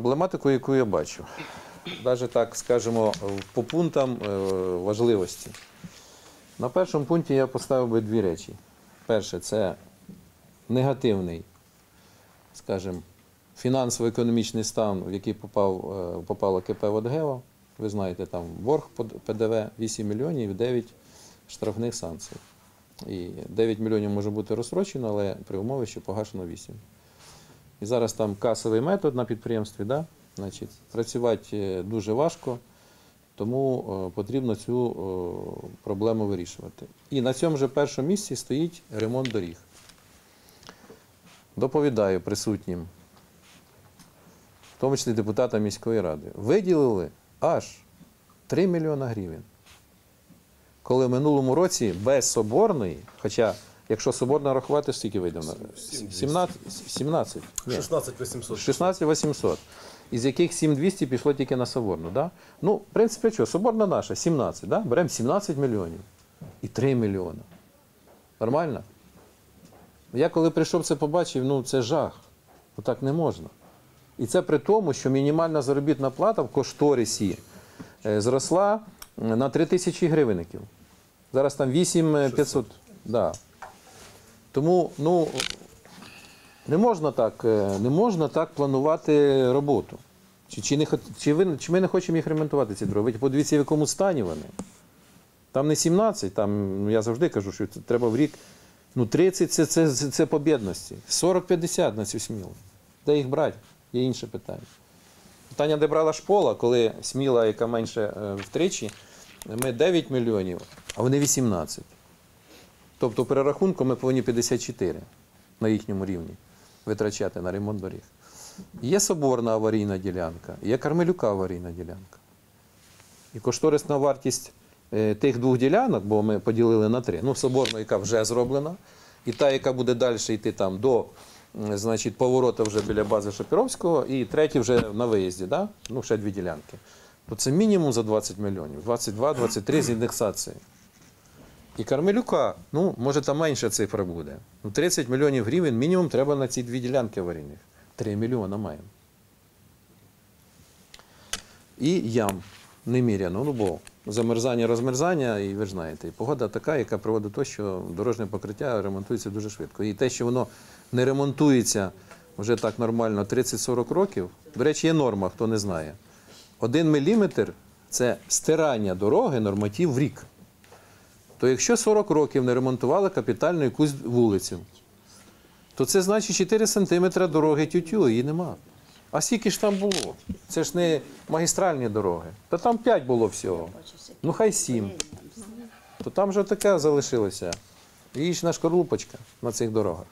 проблематику, яку я бачу. Навіть так скажемо, по пунктам е, важливості. На першому пункті я поставив би дві речі. Перше, це негативний, скажімо, фінансово-економічний стан, в який попав, е, попало КП «Водгео». Ви знаєте, там борг ПДВ 8 мільйонів і 9 штрафних санкцій. І 9 мільйонів може бути розстрочено, але при умові, що погашено 8. І зараз там касовий метод на підприємстві, да? Значить, працювати е, дуже важко, тому е, потрібно цю е, проблему вирішувати. І на цьому же першому місці стоїть ремонт доріг. Доповідаю присутнім, в тому числі депутатам міської ради, виділили аж 3 мільйона гривень. Коли в минулому році без соборної, хоча якщо соборна рахувати, скільки вийде? 17, 17, ні, 16 800. 16 800, із яких 7200 пішло тільки на Соборну. Да? Ну, в принципі, що, Соборна наша, 17, да? беремо 17 мільйонів і 3 мільйони. Нормально? Я коли прийшов це побачив, ну це жах. Ну так не можна. І це при тому, що мінімальна заробітна плата в кошторисі е, зросла на 3 тисячі гривенників. Зараз там 8 500. Да. Тому, ну, не можна так, е, не можна так планувати роботу. Чи, чи, не, чи, ви, чи ми не хочемо їх ремонтувати, ці дороги? Подивіться, в якому стані вони. Там не 17, там, ну, я завжди кажу, що це треба в рік. Ну, 30 це, це, це, це по бідності. 40-50 на цю смілу. Де їх брати? Є інше питання. Питання, де брала школа, коли сміла, яка менше е, втричі, ми 9 мільйонів, а вони 18. Тобто перерахунку ми повинні 54 на їхньому рівні витрачати на ремонт доріг. Є соборна аварійна ділянка, є Кармелюка аварійна ділянка. І кошторисна вартість е, тих двох ділянок, бо ми поділили на три. Ну, соборна, яка вже зроблена, і та, яка буде далі йти там до значить, поворота вже біля бази Шапіровського, і третя вже на виїзді, да? ну, ще дві ділянки. То це мінімум за 20 мільйонів, 22-23 з індексацією. І Кармелюка, ну, може там менша цифра буде. Ну, 30 мільйонів гривень мінімум треба на ці дві ділянки аварійних. 3 мільйона маємо. І ям неміряно. Ну, бо замерзання, розмерзання, і ви ж знаєте, і погода така, яка приводить до того, що дорожнє покриття ремонтується дуже швидко. І те, що воно не ремонтується вже так нормально 30-40 років, до речі, є норма, хто не знає. Один міліметр це стирання дороги норматив в рік. То якщо 40 років не ремонтували капітально якусь вулицю, то це значить 4 сантиметри дороги тютю, її нема. А скільки ж там було? Це ж не магістральні дороги. Та там 5 було всього. Ну хай 7. То там вже таке залишилося. Їжна шкарлупочка на цих дорогах.